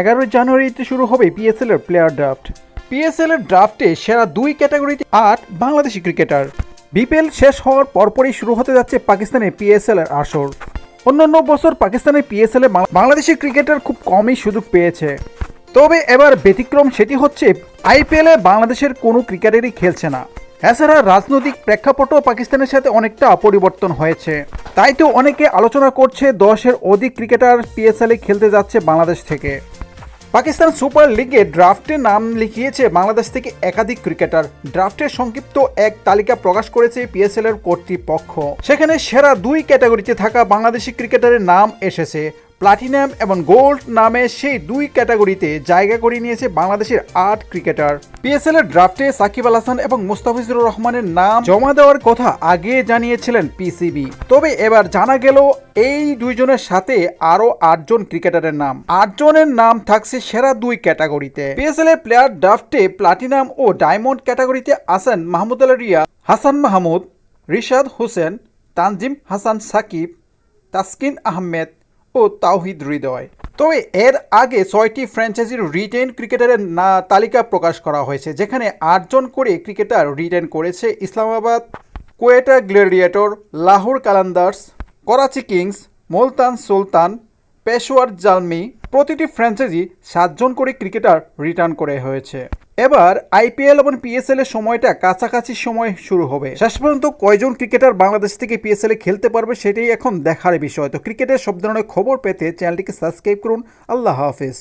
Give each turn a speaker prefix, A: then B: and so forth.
A: এগারো জানুয়ারিতে শুরু হবে পিএসএল এর প্লেয়ার ড্রাফট পিএসএল এর ড্রাফটে সেরা দুই ক্যাটাগরিতে আট বাংলাদেশি ক্রিকেটার বিপিএল শেষ হওয়ার পরপরই শুরু হতে যাচ্ছে পাকিস্তানের পিএসএল এর আসর। অন্যান্য বছর পাকিস্তানের পিএসএল এ বাংলাদেশি ক্রিকেটার খুব কমই সুযোগ পেয়েছে। তবে এবার ব্যতিক্রম সেটি হচ্ছে আইপিএলে বাংলাদেশের কোনো ক্রিকেটারই খেলছে না। এছাড়া রাজনৈতিক প্রেক্ষাপটও পাকিস্তানের সাথে অনেকটা পরিবর্তন হয়েছে। তাই তো অনেকে আলোচনা করছে দশের অধিক ক্রিকেটার পিএসএলে খেলতে যাচ্ছে বাংলাদেশ থেকে। পাকিস্তান সুপার লিগে ড্রাফটে নাম লিখিয়েছে বাংলাদেশ থেকে একাধিক ক্রিকেটার। ড্রাফটের সংক্ষিপ্ত এক তালিকা প্রকাশ করেছে পিএসএল এর কর্তৃপক্ষ। সেখানে সেরা দুই ক্যাটাগরিতে থাকা বাংলাদেশি ক্রিকেটারের নাম এসেছে। প্লাটিনাম এবং গোল্ড নামে সেই দুই ক্যাটাগরিতে জায়গা করে নিয়েছে বাংলাদেশের আট ক্রিকেটার। পিএসএল এর ড্রাফটে সাকিব আল হাসান এবং মুস্তাফিজুর রহমানের নাম জমা দেওয়ার কথা আগে জানিয়েছিলেন পিসিবি তবে এবার জানা গেল এই দুইজনের সাথে আরও আটজন ক্রিকেটারের নাম। আটজনের নাম থাকছে সেরা দুই ক্যাটাগরিতে। পিএসএল এর প্লেয়ার ড্রাফটে প্লাটিনাম ও ডায়মন্ড ক্যাটাগরিতে আছেন মাহমুদুল্লাহ রিয়া, হাসান মাহমুদ, রিশাদ হোসেন, তানজিম হাসান সাকিব, তাসকিন আহমেদ ও তাওহিদ হৃদয়। তবে এর আগে ছয়টি ফ্র্যাঞ্চাইজির রিটেন ক্রিকেটারের না, তালিকা প্রকাশ করা হয়েছে, যেখানে আটজন করে ক্রিকেটার রিটেন করেছে ইসলামাবাদ, কোয়েটা গ্লেডিয়েটর, লাহোর কালান্দার্স, করাচি কিংস, মুলতান সুলতান পেশোয়ার জালমি প্রতিটি ফ্র্যাঞ্চাইজি সাতজন করে ক্রিকেটার রিটার্ন করে হয়েছে। এবার আইপিএল এবং পিএসএল এর সময়টা কাছাকাছি সময় শুরু হবে। শেষ পর্যন্ত কয়জন ক্রিকেটার বাংলাদেশ থেকে পিএসএল এ খেলতে পারবে সেটাই এখন দেখার বিষয়। তো ক্রিকেটের সব ধরনের খবর পেতে চ্যানেলটিকে সাবস্ক্রাইব করুন। আল্লাহ হাফিজ।